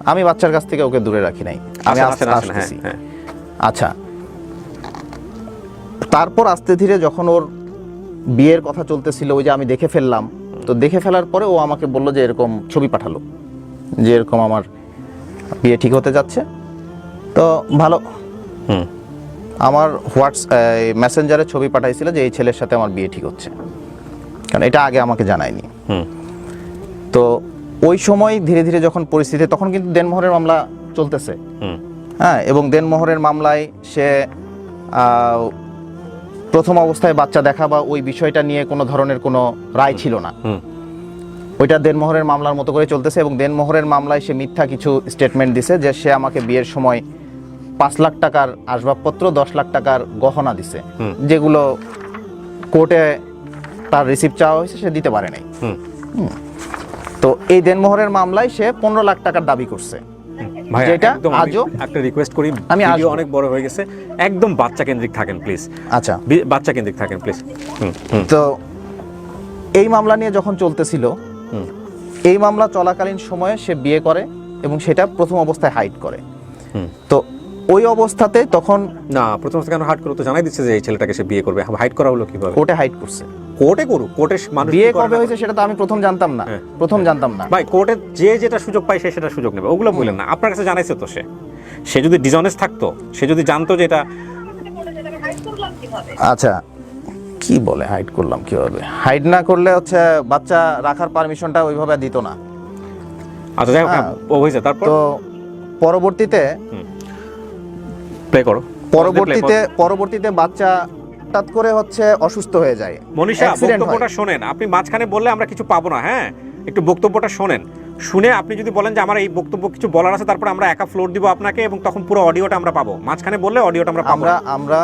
আমি বাচ্চার কাছ থেকে ওকে দূরে রাখি নাই। আমি হ্যাঁ, আসতেছি। হ্যাঁ। আচ্ছা। তারপর আস্তে ধীরে যখন ওর বিয়ের কথা চলতেছিল ওই যে আমি দেখে ফেললাম তো দেখে ফেলার পরে ও আমাকে বলল যে এরকম ছবি পাঠালো যে এরকম আমার বিয়ে ঠিক হতে যাচ্ছে। তো ভালো। হুম। আমার হোয়াটস মেসেঞ্জারে ছবি পাঠাইছিল যে এই ছেলের সাথে আমার বিয়ে ঠিক হচ্ছে। কারণ এটা আগে আমাকে জানায়নি। হুম। তো ওই সময় ধীরে ধীরে যখন পরিস্থিতি তখন কিন্তু দেনমোহরের মামলা চলতেছে। হ্যাঁ এবং দেনমোহরের মামলায় সে প্রথম অবস্থায় বাচ্চা দেখা বা ওই বিষয়টা নিয়ে কোনো ধরনের কোনো রায় ছিল না। ওইটা দেনমোহরের মামলার মতো করে চলতেছে এবং দেনমোহরের মামলায় সে মিথ্যা কিছু স্টেটমেন্ট দিছে যে সে আমাকে বিয়ের সময় পাঁচ লাখ টাকার আসবাবপত্র দশ লাখ টাকার গহনা দিছে। যেগুলো কোর্টে তার রিসিপ্ট চাওয়া হয়েছে সে দিতে পারে নাই। হুম। তো এই দেনমোহরের মামলায় সে পনেরো লাখ টাকার দাবি করছে। যেটা আমি আজও- একটা রিকোয়েস্ট করি আমি ভিডিও অনেক বড় হয়ে গেছে। একদম বাচ্চা কেন্দ্রিক থাকেন প্লিজ আচ্ছা। বাচ্চা কেন্দ্রিক থাকেন প্লিজ হুম হুম। তো এই মামলা নিয়ে যখন চলতেছিল হুম। এই মামলা চলাকালীন সময়ে সে বিয়ে করে এবং সেটা প্রথম অবস্থায় হাইড করে। হুম। তো ওই অবস্থাতে তখন না প্রথম কেন হাইড করে তো জানাই দিচ্ছে যে এই ছেলেটাকে সে বিয়ে করবে। হাইড করা হলো কীভাবে? ওটা হাইড করছে। কোর্টে করুক কোর্টে মানুষ বিয়ে কবে হয়েছে সেটা তো আমি প্রথম জানতাম না হ্যাঁ। প্রথম জানতাম না। ভাই কোর্টে যে যেটা সুযোগ পায় সে সেটা সুযোগ নেবে ওগুলো বললেন না। আপনার কাছে জানাইছে তো সে। সে যদি ডিজনেস থাকতো সে যদি জানতো যে এটা আচ্ছা কি বলে হাইড করলাম কীভাবে? হাইড না করলে হচ্ছে বাচ্চা রাখার পারমিশনটা ওইভাবে দিত না। আচ্ছা যাই হোক হ্যাঁ। ও হয়েছে। তারপর? তো পরবর্তীতে প্লে করো। পরবর্তীতে পরবর্তীতে বাচ্চা হঠাৎ করে হচ্ছে অসুস্থ হয়ে যায়। মনীষা বক্তব্যটা শোনেন। আপনি মাঝখানে বললে আমরা কিছু পাবো না হ্যাঁ? একটু বক্তব্যটা শোনেন। শুনে আপনি যদি বলেন যে আমার এই বক্তব্য কিছু বলার আছে তারপর আমরা একা ফ্লোর দিব আপনাকে এবং তখন পুরো অডিওটা আমরা পাবো। মাঝখানে বললে অডিওটা আমরা পাবো আমরা আমরা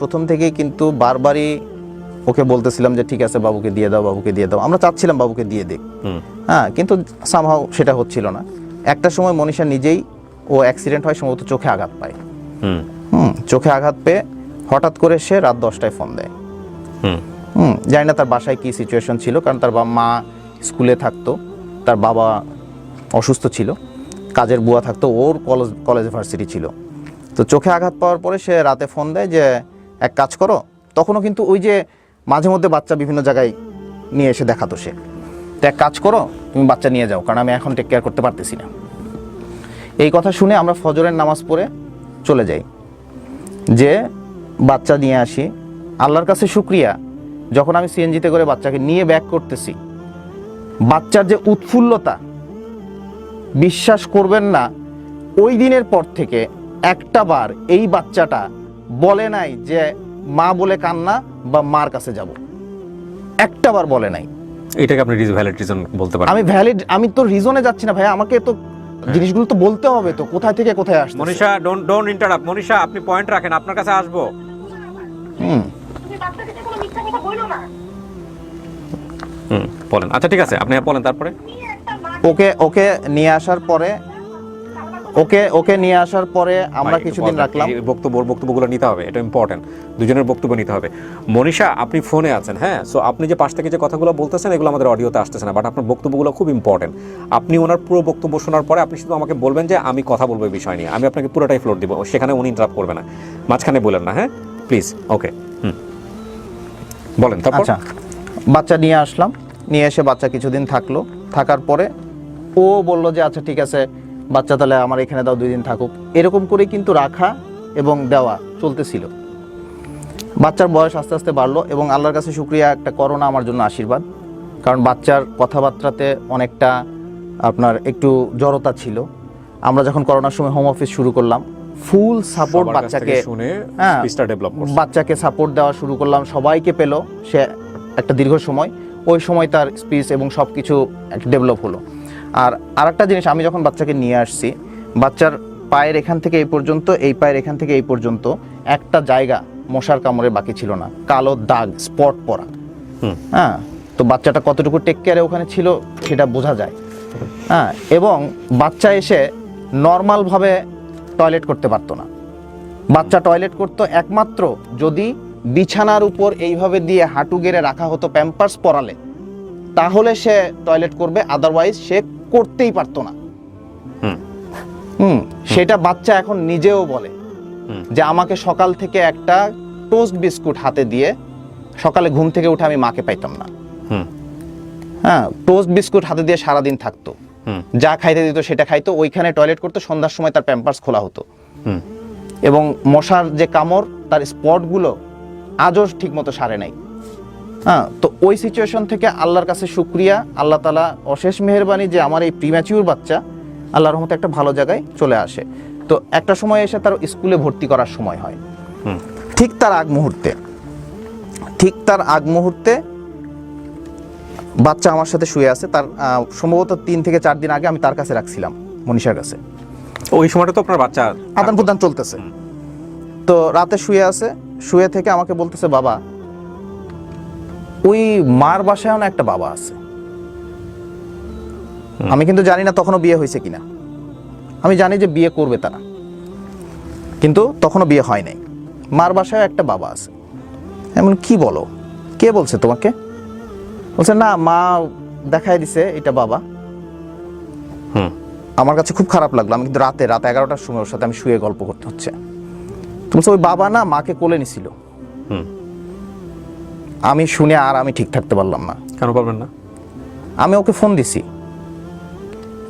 প্রথম থেকেই কিন্তু বারবারই ওকে বলতেছিলাম যে ঠিক আছে বাবুকে দিয়ে দাও বাবুকে দিয়ে দাও। আমরা চাচ্ছিলাম বাবুকে দিয়ে দিক হ্যাঁ কিন্তু সামহাও সেটা হচ্ছিল না। একটা সময় মনীষা নিজেই ও অ্যাক্সিডেন্ট হয় সম্ভবত চোখে আঘাত পায়। হুম। হুম চোখে আঘাত পেয়ে হঠাৎ করে সে রাত দশটায় ফোন দেয়। হুম। জানি না তার বাসায় কি সিচুয়েশন ছিল কারণ তার বা- মা স্কুলে থাকতো তার বাবা অসুস্থ ছিল কাজের বুয়া থাকতো ওর কলেজ কলেজ ভার্সিটি ছিল। তো চোখে আঘাত পাওয়ার পরে সে রাতে ফোন দেয় যে এক কাজ করো। তখনও কিন্তু ওই যে মাঝে মধ্যে বাচ্চা বিভিন্ন জায়গায় নিয়ে এসে দেখাতো সে। তো এক কাজ করো তুমি বাচ্চা নিয়ে যাও কারণ আমি এখন টেক কেয়ার করতে পারতেছি না। এই কথা শুনে আমরা ফজরের নামাজ পড়ে চলে যাই। যে বাচ্চা নিয়ে আসি। আল্লাহর কাছে শুক্রিয়া। যখন আমি সিএনজিতে করে বাচ্চাকে নিয়ে ব্যাক করতেছি বাচ্চার যে উৎফুল্লতা বিশ্বাস করবেন না ওই দিনের পর থেকে একটা বার এই বাচ্চাটা বলে নাই যে মা বলে কান্না বা মার কাছে যাব। একটা বার বলে নাই। এটাকে আপনি ভ্যালিড রিজন বলতে পারেন। আমি ভ্যালিড আমি তো রিজনে যাচ্ছি না ভাই আমাকে তো জিনিসগুলো তো বলতে হবে তো কোথায় থেকে কোথায় আসছে Manisha don't don't interrupt Manisha আপনি পয়েন্ট রাখেন আপনার কাছে আসব। হুম। হুম বলেন। আচ্ছা ঠিক আছে আপনি বলেন তারপরে। ওকে ওকে নিয়ে আসার পরে ওকে ওকে নিয়ে আসার পরে আমরা কিছুদিন। রাখলাম। বক্তব্য বক্তব্যগুলো নিতে হবে এটা ইম্পর্টেন্ট দুজনের বক্তব্য নিতে হবে। মনীষা আপনি ফোনে আছেন হ্যাঁ? সো আপনি যে পাশ থেকে যে কথাগুলো বলতেছেন এগুলো আমাদের অডিওতে আসতেছে না বাট আপনার বক্তব্যগুলো খুব ইম্পর্টেন্ট আপনি ওনার পুরো বক্তব্য শোনার পরে আপনি শুধু আমাকে বলবেন যে আমি কথা বলব এই বিষয় নিয়ে। আমি আপনাকে পুরোটাই ফ্লোর দিব সেখানে উনি ইন্টারাপ্ট করবে না। মাঝখানে বলেন না হ্যাঁ? প্লিজ ওকে হুম। বলেন তারপর? আচ্ছা বাচ্চা নিয়ে আসলাম। নিয়ে এসে বাচ্চা কিছুদিন থাকল। থাকার পরে ও বলল যে আচ্ছা ঠিক আছে বাচ্চা তাহলে আমার এখানে দাও দুই দিন থাকুক। এরকম করে কিন্তু রাখা এবং দেওয়া চলতেছিল। বাচ্চার বয়স আস্তে আস্তে বাড়লো এবং আল্লাহর কাছে শুক্রিয়া একটা করোনা আমার জন্য আশীর্বাদ। কারণ বাচ্চার কথাবার্তাতে অনেকটা আপনার একটু জড়তা ছিল। আমরা যখন করোনার সময় হোম অফিস শুরু করলাম ফুল সাপোর্ট বাচ্চাকে শুনে হ্যাঁ, বাচ্চাকে সাপোর্ট দেওয়া শুরু করলাম সবাইকে পেল। সে একটা দীর্ঘ সময় ওই সময় তার স্পিচ এবং সব কিছু ডেভেলপ হলো। আর আরেকটা জিনিস আমি যখন বাচ্চাকে নিয়ে আসছি বাচ্চার পায়ের এখান থেকে এই পর্যন্ত এই পায়ের এখান থেকে এই পর্যন্ত একটা জায়গা মশার কামড়ে বাকি ছিল না। কালো দাগ স্পট পড়া হুম। হ্যাঁ তো বাচ্চাটা কতটুকু টেক কেয়ারে ওখানে ছিল সেটা বোঝা যায়। হ্যাঁ এবং বাচ্চা এসে নর্মালভাবে টয়লেট করতে পারতো না। বাচ্চা টয়লেট করতো একমাত্র যদি বিছানার উপর এইভাবে দিয়ে হাঁটু গেড়ে রাখা হতো প্যাম্পার্স পরালে তাহলে সে টয়লেট করবে আদারওয়াইজ সে করতেই পারতো না। হুম। সেটা বাচ্চা এখন নিজেও বলে। যে আমাকে সকাল থেকে একটা টোস্ট বিস্কুট হাতে দিয়ে সকালে ঘুম থেকে উঠে আমি মাকে পাইতাম না। হুম। হ্যাঁ টোস্ট বিস্কুট হাতে দিয়ে সারাদিন থাকতো। যা খাইতে দিত সেটা খাইতো ওইখানে টয়লেট করতো সন্ধ্যার সময় তার প্যাম্পার্স খোলা হতো। হুম। এবং মশার যে কামড় তার স্পটগুলো আজও ঠিক মতো সারে নাই। হ্যাঁ তো ওই সিচুয়েশন থেকে আল্লাহর কাছে শুক্রিয়া আল্লাহ তালা অশেষ মেহরবানি যে আমার এই প্রিম্যাচিউর বাচ্চা আল্লাহর রহমতে একটা ভালো জায়গায় চলে আসে। তো একটা সময় এসে তার স্কুলে ভর্তি করার সময় হয়। ঠিক তার আগ মুহূর্তে ঠিক তার আগ মুহূর্তে বাচ্চা আমার সাথে শুয়ে আছে। তার সম্ভবত তিন থেকে চার দিন আগে আমি তার কাছে রাখছিলাম মনীষার কাছে। ওই সময়টা তো আপনার বাচ্চা আদান প্রদান চলতেছে তো রাতে শুয়ে আছে শুয়ে থেকে আমাকে বলতেছে বাবা ওই মার বাসায়ও না একটা বাবা আছে। আমি কিন্তু জানি না তখনও বিয়ে হয়েছে কিনা। আমি জানি যে বিয়ে করবে তারা। কিন্তু তখনও বিয়ে হয় নাই। মার বাসায় একটা বাবা আছে। এমন কি বলো? কে বলছে তোমাকে? বলছে না মা দেখাই দিছে এটা বাবা। হুম। আমার কাছে খুব খারাপ লাগল। আমি কিন্তু রাতে রাত এগারোটার সময় ওর সাথে আমি শুয়ে গল্প করতে হচ্ছে। তুমি ওই বাবা না মাকে কোলে নিছিল। হুম। আমি শুনে আর আমি ঠিক থাকতে পারলাম না। কেন পারবেন না? আমি ওকে ফোন দিছি।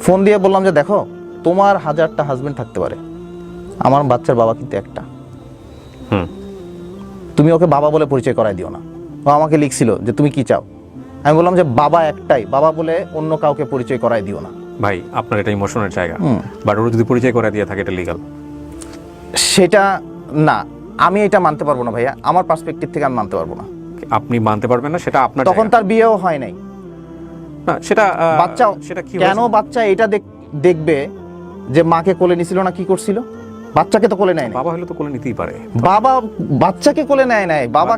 ফোন দিয়ে বললাম যে দেখো তোমার হাজারটা হাজবেন্ড থাকতে পারে। আমার বাচ্চার বাবা কিন্তু একটা। হুম। তুমি ওকে বাবা বলে পরিচয় করাই দিও না। ও আমাকে লিখছিল যে তুমি কি চাও? আমি বললাম যে বাবা একটাই। বাবা বলে অন্য কাউকে পরিচয় করাই দিও না। ভাই আপনার এটা ইমোশনের জায়গা। বাট ওর যদি পরিচয় করাই দিয়ে থাকে এটা লিগাল সেটা না। আমি এটা মানতে পারব না ভাইয়া। আমার পার্সপেক্টিভ থেকে আমি মানতে পারব না। আপনি মানতে পারবেন না সেটা আপনার তখন তার বিয়েও হয় নাই। না সেটা বাচ্চা সেটা কি কেন বাচ্চা এটা দেখ- দেখবে যে মাকে কোলে নিছিল না কি করছিল? বাচ্চাকে তো কোলে নেয় না বাবা হলে তো কোলে নিতেই পারে। বাবা বাচ্চাকে কোলে নেয় নাই বাবা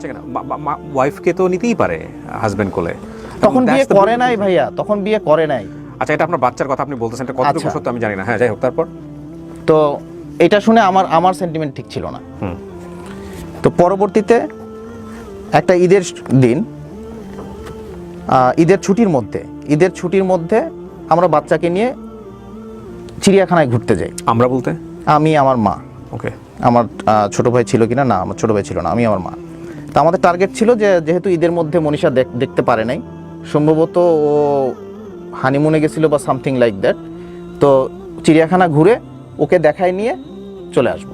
ওয়াইফকে তো নিতেই পারে হাজবেন্ড কোলে। তখন বিয়ে করে নাই ভাইয়া তখন বিয়ে করে নাই। আচ্ছা এটা আপনার বাচ্চার কথা আপনি বলতেছেন এটা কতটুকু আচ্ছা। সত্য আমি জানি না। হ্যাঁ যাই হোক তারপর। তো এটা শুনে আমার আমার সেন্টিমেন্ট ঠিক ছিল না। হুম। তো পরবর্তীতে একটা ঈদের দিন ঈদের ছুটির মধ্যে ঈদের ছুটির মধ্যে আমরা বাচ্চাকে নিয়ে চিড়িয়াখানায় ঘুরতে যাই। আমরা বলতে? আমি আমার মা। ওকে। আমার ছোট ভাই ছিল কিনা? না আমার ছোট ভাই ছিল না আমি আমার মা। তো আমাদের টার্গেট ছিল যে যেহেতু ঈদের মধ্যে মনীষা দেখ- দেখতে পারে নাই সম্ভবত ও হানিমুনে গেছিল বা সামথিং লাইক দ্যাট তো চিড়িয়াখানা ঘুরে ওকে দেখায় নিয়ে চলে আসব।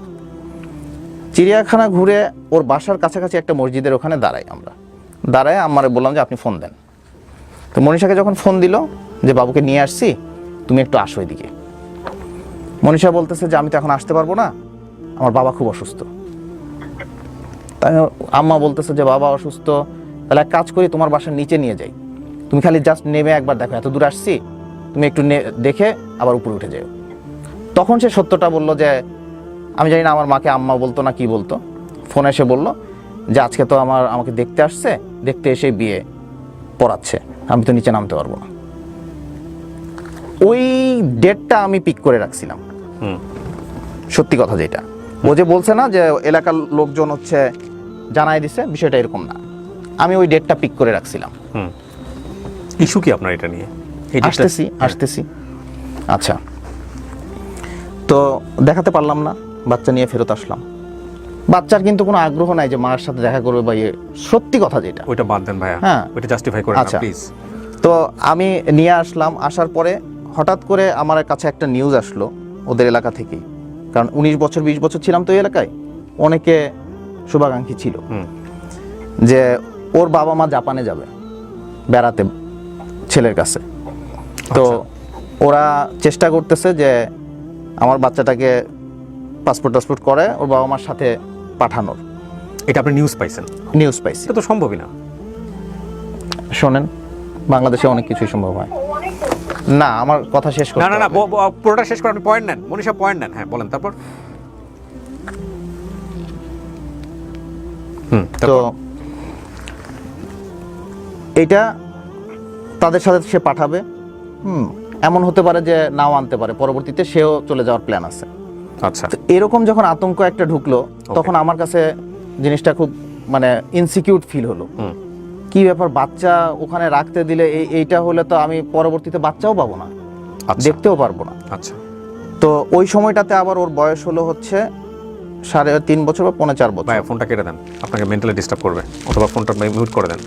চিড়িয়াখানা ঘুরে ওর বাসার কাছাকাছি একটা মসজিদের ওখানে দাঁড়াই আমরা। দাঁড়ায় আমারে বললাম যে, আপনি ফোন দেন। তো মনীষাকে যখন ফোন দিল যে, বাবুকে নিয়ে আসছি, তুমি একটু আসো এদিকে। মনীষা বলতেছে যে, আমি তো এখন আসতে পারব না। আমার বাবা খুব অসুস্থ। তাই আম্মা বলতেছে যে, বাবা অসুস্থ। তাহলে এক কাজ করি, তোমার বাসার নিচে নিয়ে যাই। তুমি খালি জাস্ট নেমে একবার দেখো। এত দূর আসছি, তুমি একটু দেখে আবার উপরে উঠে যাও। তখন সে সত্যটা বলল যে, আমি জানি না আমার মাকে আম্মা বলতো না কি বলতো। ফোনে এসে বলল যে আজকে তো আমার আমাকে দেখতে আসছে দেখতে এসে বিয়ে পড়াচ্ছে। আমি তো নিচে নামতে পারব না। ওই ডেটটা আমি পিক করে রাখছিলাম। হুম। সত্যি কথা যেটা। ও যে বলছে না যে এলাকার লোকজন হচ্ছে জানাই দিছে বিষয়টা এরকম না। আমি ওই ডেটটা পিক করে রাখছিলাম। হুম। ইস্যু কি আপনার এটা নিয়ে? আসতেছি আসতেছি। আচ্ছা। তো দেখাতে পারলাম না বাচ্চা নিয়ে ফেরত আসলাম। বাচ্চার কিন্তু কোনো আগ্রহ নাই যে মার সাথে দেখা করবে বা ইয়ে। সত্যি কথা যেটা। ওইটা বাদ দেন ভাইয়া। হ্যাঁ। ওইটা জাস্টিফাই করেন না আচ্ছা। প্লিজ তো আমি নিয়ে আসলাম আসার পরে হঠাৎ করে আমার কাছে একটা নিউজ আসলো ওদের এলাকা থেকেই। কারণ উনিশ বছর বিশ বছর ছিলাম তো এই এলাকায়। অনেকে শুভাকাঙ্ক্ষী ছিল। যে ওর বাবা মা জাপানে যাবে বেড়াতে ছেলের কাছে। তো ওরা চেষ্টা করতেছে যে আমার বাচ্চাটাকে পাসপোর্ট টাসপোর্ট করে ওর বাবা মার সাথে পাঠানোর। এটা আপনি নিউজ পাইছেন। নিউজ পাইছি। এটা তো সম্ভবই না। শোনেন বাংলাদেশে অনেক কিছুই সম্ভব হয়। না আমার কথা শেষ না না না ব- পুরোটা শেষ করে আপনি পয়েন্ট নেন। মনীষা পয়েন্ট নেন। হ্যাঁ বলেন তারপর। হুম তো? এটা তাদের সাথে সে পাঠাবে। হুম এমন হতে পারে যে নাও আনতে পারে। পরবর্তীতে সেও চলে যাওয়ার প্ল্যান আছে। আচ্ছা। তো এরকম যখন আতঙ্ক একটা ঢুকলো তখন আমার কাছে জিনিসটা খুব মানে ইনসিকিউর ফিল হলো। কি ব্যাপার বাচ্চা ওখানে রাখতে দিলে এই এইটা হলে তো আমি পরবর্তীতে বাচ্চাও পাবো না। আচ্ছা। দেখতেও পারব না। আচ্ছা। তো ওই সময়টাতে আবার ওর বয়স হলো হচ্ছে সাড়ে তিন বছর বা পৌনে চার বছর। ফোনটা কেটে দেন। আপনাকে মেন্টালি ডিস্টার্ব করবে। অথবা ফোনটা মিউট করে দেন।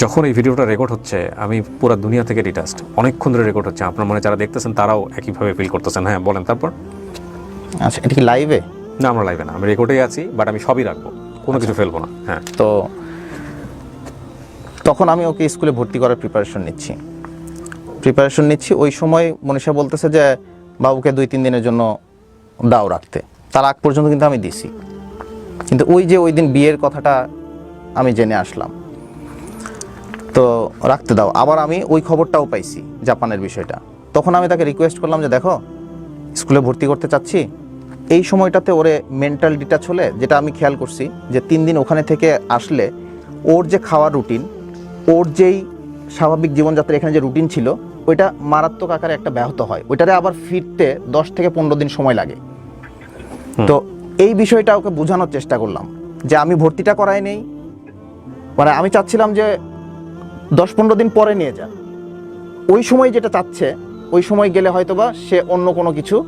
যখন এই ভিডিওটা রেকর্ড হচ্ছে আমি পুরো দুনিয়া থেকে ডিটাস্ট অনেকক্ষণ ধরে রেকর্ড হচ্ছে। আপনার মনে যারা দেখতেছেন তারাও একইভাবে ফিল করতেছেন। হ্যাঁ বলেন তারপর। আচ্ছা এটা কি লাইভে না আমরা লাইভে না। আমি রেকর্ডেই আছি বাট আমি সবই রাখব। কোনো কিছু ফেলব না। হ্যাঁ। তো তখন আমি ওকে স্কুলে ভর্তি করার প্রিপারেশন নিচ্ছি। প্রিপারেশন নিচ্ছি ওই সময় মনীষা বলতেছে যে বাবুকে দুই তিন দিনের জন্য দাও রাখতে। তার আগ পর্যন্ত কিন্তু আমি দিছি। কিন্তু ওই যে ওই দিন বিয়ের কথাটা আমি জেনে আসলাম। তো রাখতে দাও। আবার আমি ওই খবরটাও পাইছি জাপানের বিষয়টা। তখন আমি তাকে রিকোয়েস্ট করলাম যে দেখো স্কুলে ভর্তি করতে চাচ্ছি। এই সময়টাতে ওরে মেন্টাল ডিটাচ হলে যেটা আমি খেয়াল করছি যে তিন দিন ওখানে থেকে আসলে ওর যে খাওয়ার রুটিন ওর যেই স্বাভাবিক জীবনযাত্রা এখানে যে রুটিন ছিল ওইটা মারাত্মক আকারে একটা ব্যাহত হয়। ওইটারে আবার ফিরতে দশ থেকে পনেরো দিন সময় লাগে। তো এই বিষয়টা ওকে বোঝানোর চেষ্টা করলাম যে আমি ভর্তিটা করাই নেই। মানে আমি চাচ্ছিলাম যে দশ পনেরো দিন পরে নিয়ে যান। ওই সময় যেটা চাচ্ছে, ওই সময় গেলে হয়তোবা সে অন্য কোনো কিছু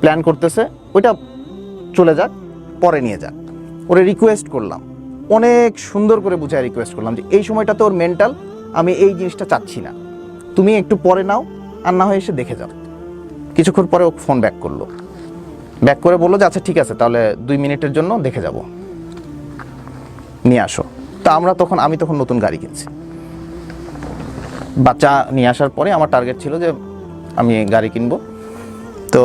প্ল্যান করতেছে, ওইটা চলে যাক, পরে নিয়ে যাক। ওরে রিকোয়েস্ট করলাম। অনেক সুন্দর করে বুঝায় রিকোয়েস্ট করলাম যে, এই সময়টা তো ওর মেন্টাল আমি এই জিনিসটা চাচ্ছি না। তুমি একটু পরে নাও, আর না হয় এসে দেখে যাও। কিছুক্ষণ পরে ও ফোন ব্যাক করল। ব্যাক করে বলল যে আচ্ছা ঠিক আছে, তাহলে দুই মিনিটের জন্য দেখে যাব। নিয়ে আসো। তা আমরা তখন, আমি তখন নতুন গাড়ি কিনছি। বাচ্চা নিয়ে আসার পরে আমার টার্গেট ছিল যে আমি গাড়ি কিনবো। তো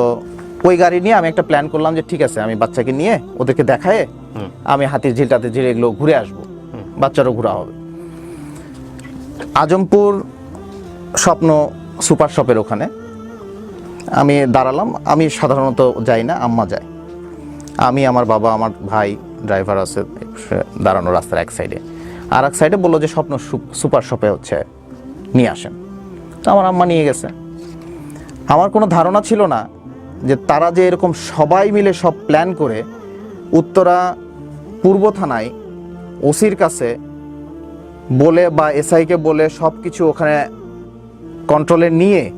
ওই গাড়ি নিয়ে আমি একটা প্ল্যান করলাম যে ঠিক আছে আমি বাচ্চাকে নিয়ে ওদেরকে দেখায় আমি হাতির ঝিল টাতির ঝিল এগুলো ঘুরে আসব। বাচ্চারও ঘোরা হবে। আজমপুর স্বপ্ন সুপার শপের ওখানে। আমি দাঁড়ালাম আমি সাধারণত যাই না আম্মা যায়। আমি আমার বাবা আমার ভাই ড্রাইভার আছে দাঁড়ানো রাস্তার এক সাইডে আর এক সাইডে বলল যে স্বপ্ন সুপার শপে হচ্ছে নিয়ে আসেন। তো আমার আম্মা নিয়ে গেছে। আমার কোনো ধারণা ছিল না যে তারা যে এরকম সবাই মিলে সব প্ল্যান করে উত্তরা পূর্ব থানায় ওসির কাছে বলে বা এসআইকে বলে সব কিছু ওখানে কন্ট্রোলে নিয়ে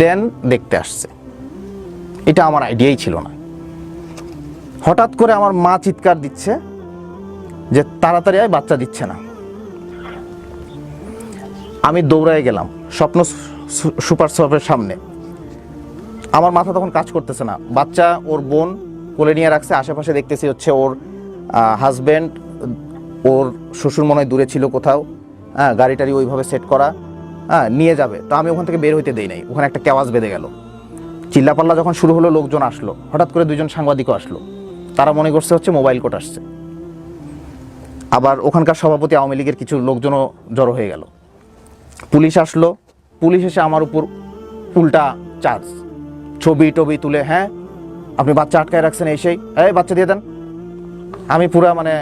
দেন দেখতে আসছে। এটা আমার আইডিয়াই ছিল না। হঠাৎ করে আমার মা চিৎকার দিচ্ছে যে তাড়াতাড়ি আয়, বাচ্চা দিচ্ছে না। আমি দৌড়ায় গেলাম, স্বপ্ন সুপার শপের সামনে। আমার মাথা তখন কাজ করতেছে না। বাচ্চা ওর বোন কোলে নিয়ে রাখছে, আশেপাশে দেখতেছি হচ্ছে ওর হাজব্যান্ড ওর শ্বশুর মনে হয় দূরে ছিল কোথাও। হ্যাঁ গাড়ি টাড়ি ওইভাবে সেট করা। হ্যাঁ নিয়ে যাবে। তো আমি ওখান থেকে বের হইতে দেই নাই। ওখানে একটা কেওয়াজ বেঁধে গেল। চিল্লাপাল্লা যখন শুরু হলো, লোকজন আসলো। হঠাৎ করে দুজন সাংবাদিকও আসলো। তারা মনে করছে হচ্ছে মোবাইল কোর্ট আসছে। আবার ওখানকার সভাপতি আওয়ামী লীগের কিছু লোকজনও জড়ো হয়ে গেল। পুলিশ আসলো। পুলিশ এসে আমার উপর উল্টা চার্জ ছবি টবি তুলে হ্যাঁ? আপনি বাচ্চা আটকায় রাখছেন এসেই। এই বাচ্চা দিয়ে দেন। আমি পুরা মানে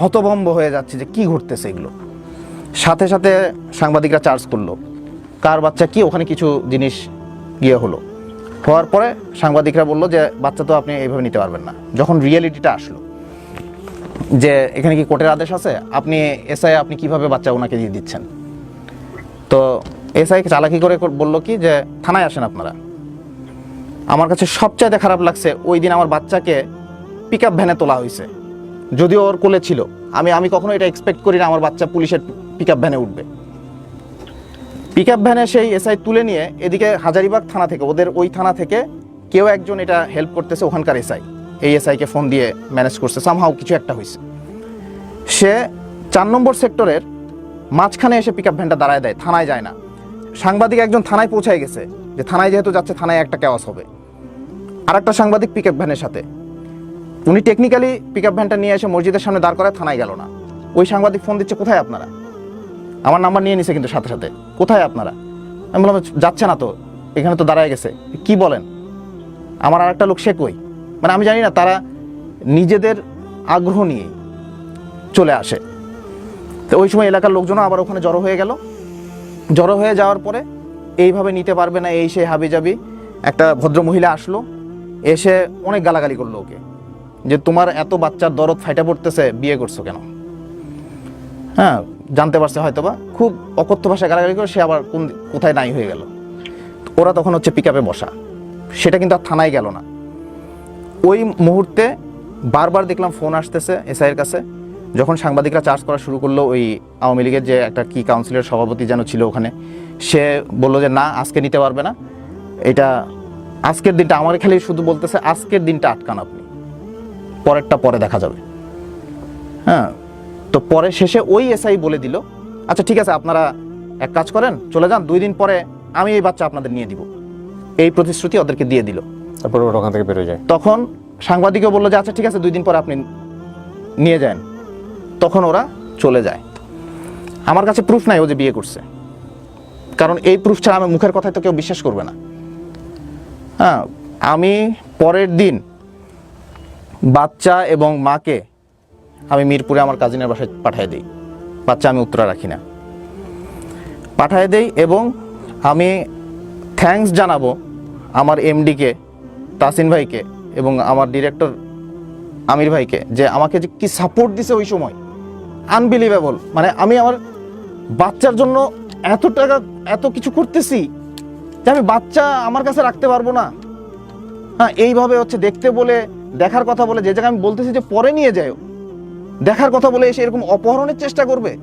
হতভম্ব হয়ে যাচ্ছি যে কি ঘটতেছে এগুলো। সাথে সাথে সাংবাদিকরা চার্জ করল। কার বাচ্চা কি, ওখানে কিছু জিনিস গিয়ে হলো। হওয়ার পরে সাংবাদিকরা বলল যে, বাচ্চা তো আপনি এইভাবে নিতে পারবেন না। যখন রিয়েলিটিটা আসলো, যে এখানে কি কোর্টের আদেশ আছে? আপনি এসআই, আপনি কীভাবে বাচ্চা ওনাকে দিয়ে দিচ্ছেন? তো এসআই চালাকি করে বলল কি যে, থানায় আসেন আপনারা। আমার কাছে সবচাইতে খারাপ লাগছে, ওই দিন আমার বাচ্চাকে পিক আপ ভ্যানে তোলা হয়েছে। যদিও ওর কোলে ছিল। আমি আমি কখনো এটা এক্সপেক্ট করি না আমার বাচ্চা পুলিশের পিক আপ ভ্যানে উঠবে। পিক আপ ভ্যানে সেই এসআই তুলে নিয়ে এদিকে হাজারিবাগ থানা থেকে, ওদের ওই থানা থেকে কেউ একজন এটা হেল্প করতেছে ওখানকার এসআই। এই এসআইকে ফোন দিয়ে ম্যানেজ করছে। সামহাও কিছু একটা হয়েছে। সে চার নম্বর সেক্টরের মাঝখানে এসে পিক আপ ভ্যানটা দাঁড়ায় দেয়, থানায় যায় না। সাংবাদিক একজন থানায় পৌঁছায় গেছে যে থানায় যেহেতু যাচ্ছে, থানায় একটা কেওয়াস হবে। আর একটা সাংবাদিক পিক আপ ভ্যানের সাথে। উনি টেকনিক্যালি পিক আপ ভ্যানটা নিয়ে এসে মসজিদের সামনে দাঁড় করায়, থানায় গেল না। ওই সাংবাদিক ফোন দিচ্ছে, কোথায় আপনারা? আমার নাম্বার নিয়ে নিছে কিন্তু সাথে সাথে, কোথায় আপনারা? আমি বললাম, যাচ্ছে না তো, এখানে তো দাঁড়ায় গেছে। কি বলেন? আমার আর একটা লোক, সে কই? মানে আমি জানি না, তারা নিজেদের আগ্রহ নিয়ে চলে আসে। তো ওই সময় এলাকার লোকজনও আবার ওখানে জড়ো হয়ে গেল। জড়ো হয়ে যাওয়ার পরে এইভাবে নিতে পারবে না এই সে হাবি যাবি একটা ভদ্র মহিলা আসলো, এসে অনেক গালাগালি করল ওকে। যে তোমার এত বাচ্চার দরদ ফাইটা পড়তেছে, বিয়ে করছ কেন? হ্যাঁ জানতে পারছে হয়তো বা খুব অকথ্য ভাষায় গালাগালি করে সে আবার কোন কোথায় নাই হয়ে গেল। ওরা তখন হচ্ছে পিক বসা। সেটা কিন্তু আর থানায় গেল না। ওই মুহূর্তে বারবার দেখলাম ফোন আসতেছে এসআইয়ের কাছে। যখন সাংবাদিকরা চার্জ করা শুরু করল ওই আওয়ামী লীগের যে একটা কি কাউন্সিলের সভাপতি যেন ছিল ওখানে সে বলল যে না আজকে নিতে পারবে না। এটা আজকের দিনটা আমার খালি শুধু বলতেছে আজকের দিনটা আটকান আপনি। পরেরটা পরে দেখা যাবে। হ্যাঁ তো পরে শেষে ওই এসআই বলে দিল আচ্ছা ঠিক আছে আপনারা এক কাজ করেন চলে যান দুই দিন পরে আমি এই বাচ্চা আপনাদের নিয়ে দিব। এই প্রতিশ্রুতি ওদেরকে দিয়ে দিল। তারপর ওরা ওখান থেকে বেরোয় যায়। তখন সাংবাদিকও বলল যে আচ্ছা ঠিক আছে দুই দিন পরে আপনি নিয়ে যান। তখন ওরা চলে যায়। আমার কাছে প্রুফ নাই ও যে বিয়ে করছে। কারণ এই প্রুফ ছাড়া আমি মুখের কথায় তো কেউ বিশ্বাস করবে না। হ্যাঁ আমি পরের দিন বাচ্চা এবং মাকে আমি মিরপুরে আমার কাজিনের বাসায় পাঠিয়ে দিই। বাচ্চা আমি উত্তরা রাখি না। পাঠিয়ে দেই এবং আমি থ্যাঙ্কস জানাব আমার এমডিকে, তাসিন ভাইকে এবং আমার ডিরেক্টর আমির ভাইকে যে আমাকে যে কি সাপোর্ট দিছে ওই সময়। আনবিলিভেবল মানে আমি আমার বাচ্চার জন্য এত টাকা, এত কিছু করতেছি যে আমি বাচ্চা আমার কাছে রাখতে পারব না। হ্যাঁ এইভাবে হচ্ছে দেখতে বলে, দেখার কথা বলে, যে জায়গায় আমি বলতেছি যে পরে নিয়ে যাও দেখার কথা বলে এসে এরকম অপহরণের চেষ্টা করবে।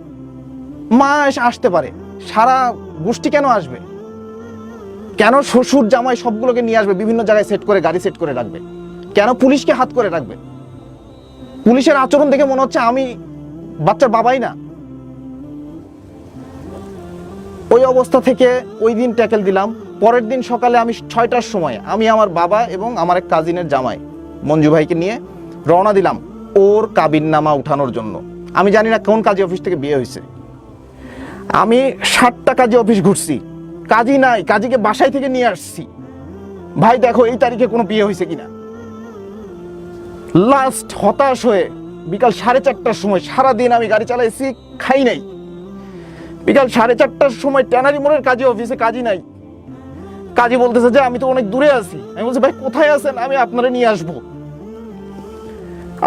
মা এসে আসতে পারে। সারা গোষ্ঠী কেন আসবে? কেন শ্বশুর জামাই সবগুলোকে নিয়ে আসবে? বিভিন্ন জায়গায় সেট করে, গাড়ি সেট করে রাখবে। কেন পুলিশকে হাত করে রাখবে? পুলিশের আচরণ দেখে মনে হচ্ছে আমি বাচ্চার বাবাই না। ওই অবস্থা থেকে ওই দিন ট্যাকেল দিলাম। পরের দিন সকালে আমি ছয়টার সময় আমি আমার বাবা এবং আমার এক কাজিনের জামাই মঞ্জু ভাইকে নিয়ে রওনা দিলাম ওর কাবিননামা উঠানোর জন্য। আমি জানি না কোন কাজী অফিস থেকে বিয়ে হয়েছে। আমি ষাটটা কাজী অফিস ঘুরছি। কাজী নাই, কাজীকে বাসায় থেকে নিয়ে আসছি। ভাই, দেখো এই তারিখে কোনো বিয়ে হয়েছে কিনা। লাস্ট হতাশ হয়ে বিকাল সাড়ে চারটার সময় সারাদিন আমি গাড়ি চালাইছি, খাই নাই। বিকাল সাড়ে চারটার সময় ট্যানারি মোড়ের কাজে, অফিসে কাজই নাই। কাজী বলতেছে যে, আমি তো অনেক দূরে আছি। আমি বলছি, ভাই, কোথায় আছেন? আমি আপনারা নিয়ে আসব।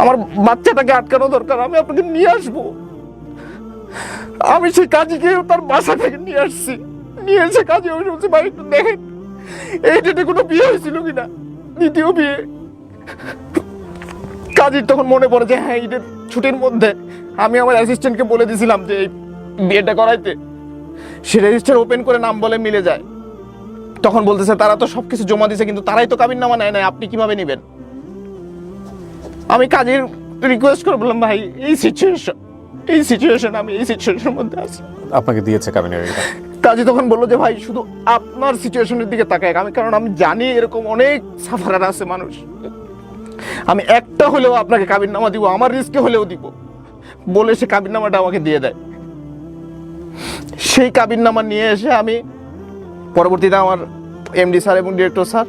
আমার বাচ্চাটাকে আটকানো দরকার, আমি আপনাকে নিয়ে আসব। আমি সেই কাজীকে তার বাসা থেকে নিয়ে আসছি। নিয়ে এসে কাজী আমি বলছি, ভাই, একটু দেখেন, এই ডেটে কোনো বিয়ে হয়েছিল কিনা? দ্বিতীয় বিয়ে। কাজীর তখন মনে পড়ে যে হ্যাঁ ঈদের ছুটির মধ্যে আমি আমার অ্যাসিস্ট্যান্টকে বলে দিয়েছিলাম যে এই বিয়েটা করাইতে। সে রেজিস্টার ওপেন করে নাম বলে মিলে যায়। তখন বলতেছে তারা তো সবকিছু জমা দিয়েছে কিন্তু তারাই তো কাবিন নামা নেয় নাই আপনি কীভাবে নেবেন? আমি কাজের রিকোয়েস্ট করে বললাম ভাই এই সিচুয়েশন এই সিচুয়েশন আমি এই সিচুয়েশনের মধ্যে আছি। আপনাকে দিয়েছে কাবিনের কাজী তখন বলল যে ভাই শুধু আপনার সিচুয়েশনের দিকে তাকায় আমি কারণ আমি জানি এরকম অনেক সাফারার আছে মানুষ। আমি একটা হলেও আপনাকে কাবিন নামা দিব আমার রিস্কে হলেও দিব। বলে সে কাবিন নামাটা আমাকে দিয়ে দেয়। সেই কাবিন নামা নিয়ে এসে আমি পরবর্তীতে আমার এমডি স্যার এবং ডিরেক্টর স্যার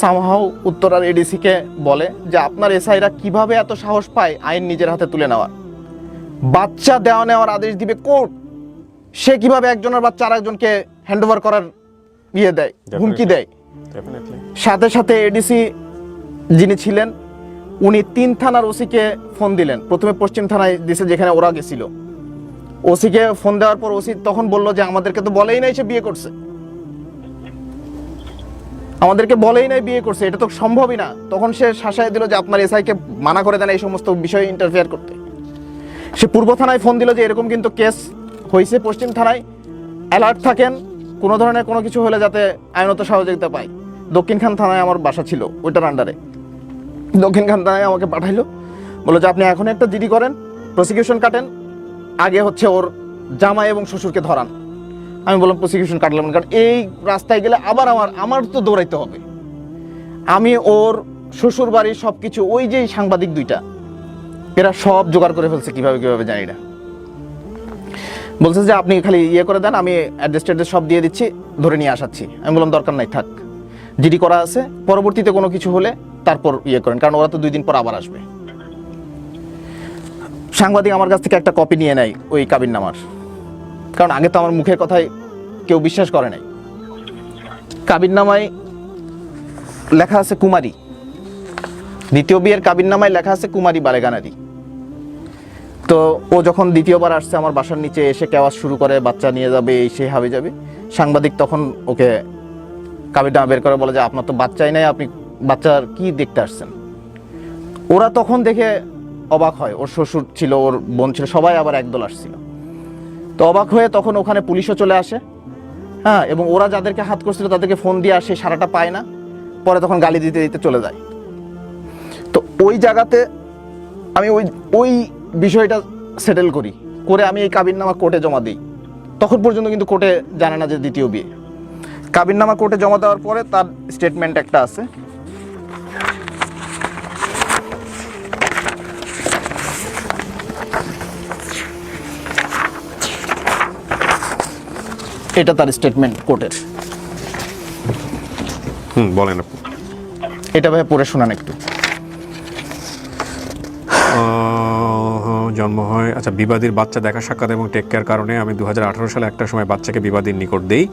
সামহাও উত্তরার এডিসিকে বলে যে আপনার এসআইরা কীভাবে এত সাহস পায় আইন নিজের হাতে তুলে নেওয়ার? বাচ্চা দেওয়া নেওয়ার আদেশ দিবে কোর্ট। সে কীভাবে একজনের বাচ্চা আর একজনকে হ্যান্ডওভার করার ইয়ে দেয় হুমকি দেয়? সাথে সাথে এডিসি যিনি ছিলেন, উনি তিন থানার ওসিকে ফোন দিলেন। প্রথমে পশ্চিম থানায় দিছে যেখানে ওরা গেছিল। ওসিকে ফোন দেওয়ার পর ওসি তখন বলল যে, আমাদেরকে তো বলেই নাই সে বিয়ে করছে। আমাদেরকে বলেই নাই বিয়ে করছে। এটা তো সম্ভবই না। তখন সে শাসায় দিল যে, আপনার এসআইকে মানা করে দেন এই সমস্ত বিষয়ে ইন্টারফেয়ার করতে। সে পূর্ব থানায় ফোন দিল যে, এরকম কিন্তু কেস হয়েছে পশ্চিম থানায়। অ্যালার্ট থাকেন। কোনো ধরনের কোনো কিছু হলে যাতে আইনত সহযোগিতা পাই দক্ষিণখান থানায় আমার বাসা ছিল, ওইটার আন্ডারে দক্ষিণখান থানায় আমাকে পাঠাইলো। বলল যে, আপনি এখন একটা জিডি করেন প্রসিকিউশন কাটেন, আগে হচ্ছে ওর জামাই এবং শ্বশুরকে ধরান। আমি বললাম প্রসিকিউশন কাটলাম কারণ এই রাস্তায় গেলে আবার আমার আমার তো দৌড়াইতে হবে। আমি ওর শ্বশুর বাড়ির সব কিছু ওই যে সাংবাদিক দুইটা, এরা সব জোগাড় করে ফেলছে, কীভাবে কীভাবে জানি না। বলছে যে, আপনি খালি ইয়ে করে দেন, আমি অ্যাড্রেস ট্যাড্রেস সব দিয়ে দিচ্ছি, ধরে নিয়ে আসাচ্ছি। আমি বললাম, দরকার নাই, থাক। জিডি করা আছে, পরবর্তীতে কোনো কিছু হলে তারপর ইয়ে করেন, কারণ ওরা তো দুই দিন পর আবার আসবে। সাংবাদিক আমার কাছ থেকে একটা কপি নিয়ে নেয় ওই কাবিন নামার। কারণ আগে তো আমার মুখের কথায় কেউ বিশ্বাস করে নাই। কাবিন নামায় লেখা আছে কুমারী। দ্বিতীয় বিয়ের কাবিন নামায় লেখা আছে কুমারী বালেগানারি তো ও যখন দ্বিতীয়বার আসছে আমার বাসার নিচে, এসে কেওয়াজ শুরু করে, বাচ্চা নিয়ে যাবে এই সে হাবে যাবে। সাংবাদিক তখন ওকে কাবিননামা বের করে বলে যে, আপনার তো বাচ্চাই নাই, আপনি বাচ্চার কি দেখতে আসছেন? ওরা তখন দেখে অবাক হয়। ওর শ্বশুর ছিল, ওর বোন ছিল, সবাই আবার একদল আসছিল। তো অবাক হয়ে তখন ওখানে পুলিশও চলে আসে। হ্যাঁ এবং ওরা যাদেরকে হাত করছিল তাদেরকে ফোন দিয়ে আসে, সারাটা পায় না। পরে তখন গালি দিতে দিতে চলে যায়। তো ওই জায়গাতে আমি ওই ওই বিষয়টা সেটেল করি। করে আমি এই কাবিননামা কোর্টে জমা দিই। তখন পর্যন্ত কিন্তু কোর্টে জানে না যে দ্বিতীয় বিয়ে। কাবিননামা কোর্টে জমা দেওয়ার পরে তার স্টেটমেন্ট একটা আছে। এটা তার স্টেটমেন্ট কোর্টের। হুম বলেন আপনি। এটা ভাই পড়ে শোনান একটু। জন্ম হয় আচ্ছা বিবাদীর বাচ্চা দেখা সাক্ষাৎ এবং টেক কেয়ার কারণে আমি দু হাজার আঠেরো সালে একটা সময় বাচ্চাকে বিবাদীর নিকট দেই।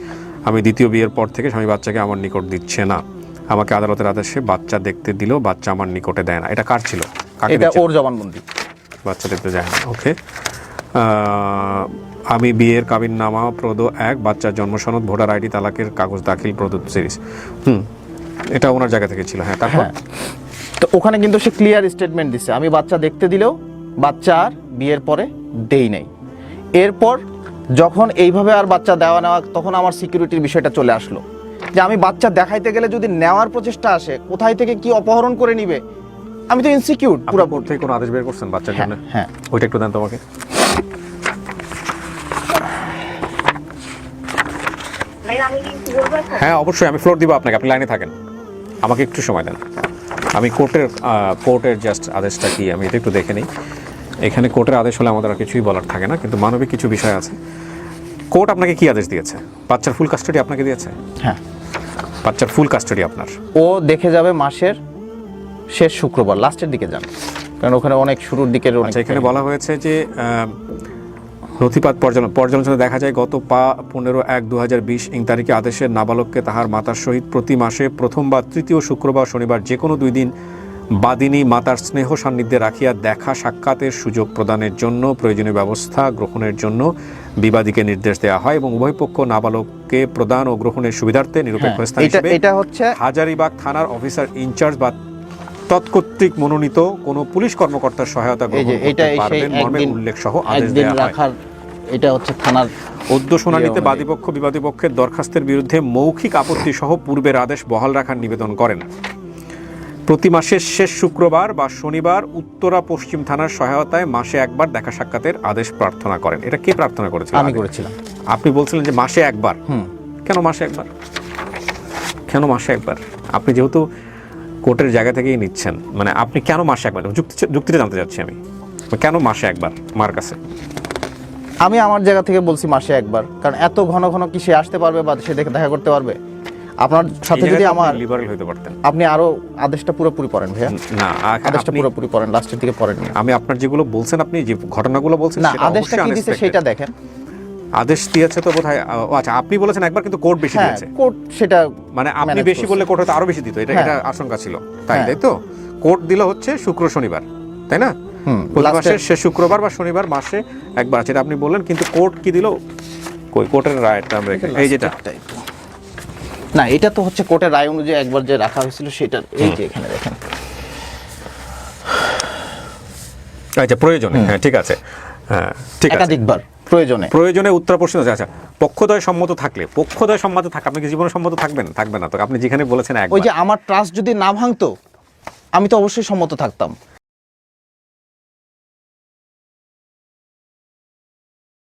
আমি দ্বিতীয় বিয়ের পর থেকে স্বামী বাচ্চাকে আমার নিকট দিচ্ছে না। আমাকে আদালতের আদেশে বাচ্চা দেখতে দিলেও বাচ্চা আমার নিকটে দেয় না। এটা কার ছিল? এটা? ওর জবানবন্দি। বাচ্চা দেখতে যায় না। ওকে আমি বিয়ের কাবিন নামা প্রদ এক বাচ্চার জন্ম সনদ ভোটার আইডি তালাকের কাগজ দাখিল প্রদত্ত সিরিজ। হুম এটা ওনার জায়গা থেকে ছিল হ্যাঁ তারপর? হ্যাঁ। তো ওখানে কিন্তু সে ক্লিয়ার স্টেটমেন্ট দিচ্ছে আমি বাচ্চা দেখতে দিলেও বাচ্চা আর বিয়ের পরে দেই নাই। এরপর যখন এইভাবে আর বাচ্চা দেওয়া নেওয়া তখন আমার সিকিউরিটির বিষয়টা চলে আসলো। যে আমি বাচ্চা দেখাইতে গেলে যদি নেওয়ার প্রচেষ্টা আসে কোথায় থেকে কি অপহরণ করে নিবে? আমি তো ইনসিকিউর পুরো থেকে কোনো আদেশ বের করছেন বাচ্চার হ্যাঁ জন্য? হ্যাঁ। ওইটা একটু দেন তোমাকে। হ্যাঁ অবশ্যই আমি ফ্লোর দিব আপনাকে আপনি লাইনে থাকেন। আমাকে একটু সময় দেন। আমি কোর্টের কোর্টের জাস্ট আদেশটা কি আমি এটা একটু দেখে নিই। এখানে কোর্টের আদেশ হলে আমাদের আর কিছুই বলার থাকে না কিন্তু মানবিক কিছু বিষয় আছে। কোর্ট আপনাকে কি আদেশ দিয়েছে? বাচ্চার ফুল কাস্টাডি আপনাকে দিয়েছে? হ্যাঁ। বাচ্চার ফুল কাস্টাডি আপনার। ও দেখে যাবে মাসের শেষ শুক্রবার লাস্টের দিকে যান কারণ ওখানে অনেক শুরুর দিকের অনেক আচ্ছা এখানে বলা হয়েছে যে আহ, নথিপাত পর্যালোচনা দেখা যায় গত পা পনেরো এক দু হাজার বিশ ইং তারিখে আদেশের নাবালককে তাহার মাতার সহিত প্রতি মাসে প্রথম বা তৃতীয় শুক্রবার শনিবার যে কোনো দুই দিন বাদিনী মাতার স্নেহ সান্নিধ্যে রাখিয়া দেখা সাক্ষাতের সুযোগ প্রদানের জন্য প্রয়োজনীয় ব্যবস্থা গ্রহণের জন্য বিবাদীকে নির্দেশ দেওয়া হয় এবং উভয় পক্ষ নাবালককে প্রদান ও গ্রহণের সুবিধার্থে নিরপেক্ষ হ্যাঁ, স্থান হিসেবে হাজারিবাগ থানার অফিসার ইনচার্জ বা তৎকর্তৃক মনোনীত কোনো পুলিশ কর্মকর্তার সহায়তা গ্রহণ করতে পারবেন মর্মে উল্লেখ সহ আদেশ দেওয়া হয়। এটা হচ্ছে থানার অদ্য শুনানিতে বাদীপক্ষ বিবাদী পক্ষের দরখাস্তের বিরুদ্ধে মৌখিক আপত্তি সহ পূর্বের আদেশ বহাল রাখার নিবেদন করেন। প্রতি মাসের শেষ শুক্রবার বা শনিবার উত্তরা পশ্চিম থানার সহায়তায় মাসে একবার দেখা সাক্ষাতের আদেশ প্রার্থনা করেন। এটা কে প্রার্থনা করেছিল? আমি করেছিলাম। আপনি বলছিলেন যে মাসে একবার। হুম। কেন মাসে একবার? কেন মাসে একবার? আপনি যেহেতু কোর্টের জায়গা থেকেই নিচ্ছেন। মানে আপনি কেন মাসে একবার? যুক্তি যুক্তিটা জানতে চাচ্ছি আমি। কেন মাসে একবার মার কাছে? আমি আমার জায়গা থেকে বলছি মাসে একবার। কারণ এত ঘন ঘন কি সে আসতে পারবে বা সে দেখে দেখা করতে পারবে? আপনার সাথে যদি আমার লিবারেল হতে পারতেন। আপনি আরও আদেশটা পুরোপুরি পড়েন ভাইয়া। না আদেশটা পুরোপুরি পড়েন লাস্টের দিকে পড়েন আমি আপনার যেগুলো বলছেন আপনি যে ঘটনাগুলো বলছেন না আদেশটা কি দিছে সেটা দেখেন। আদেশ দিয়েছে তো বোধহয় ও আচ্ছা আপনি বলেছেন একবার কিন্তু কোর্ট বেশি হ্যাঁ দিয়েছে। কোর্ট সেটা মানে আপনি বেশি বললে কোর্ট হয়তো আরও বেশি দিত এটা হ্যাঁ। এটা আশঙ্কা ছিল। তাই হ্যাঁ। তাই তো? কোর্ট দিল হচ্ছে শুক্র শনিবার তাই না? প্রতি মাসের শেষ শুক্রবার বা শনিবার মাসে একবার সেটা আপনি বললেন কিন্তু কোর্ট কি দিল? কই কোর্টের রায়টা আমরা এই যেটা। না এটা তো হচ্ছে কোর্টের রায় অনুযায়ী একবার যে রাখা হয়েছিল সেটা এই যে এখানে দেখেন। আচ্ছা প্রয়োজনে হ্যাঁ ঠিক আছে। হ্যাঁ একাধিকবার প্রয়োজনে। প্রয়োজনে উত্তর পশ্চিম আচ্ছা পক্ষদয় সম্মত থাকলে পক্ষদয় সম্মত থাক আপনি কি জীবন সম্মত থাকবেন? থাকবেন না তো আপনি যেখানে বলেছেন ওই যে আমার ট্রাস্ট যদি না ভাঙতো আমি তো অবশ্যই সম্মত থাকতাম।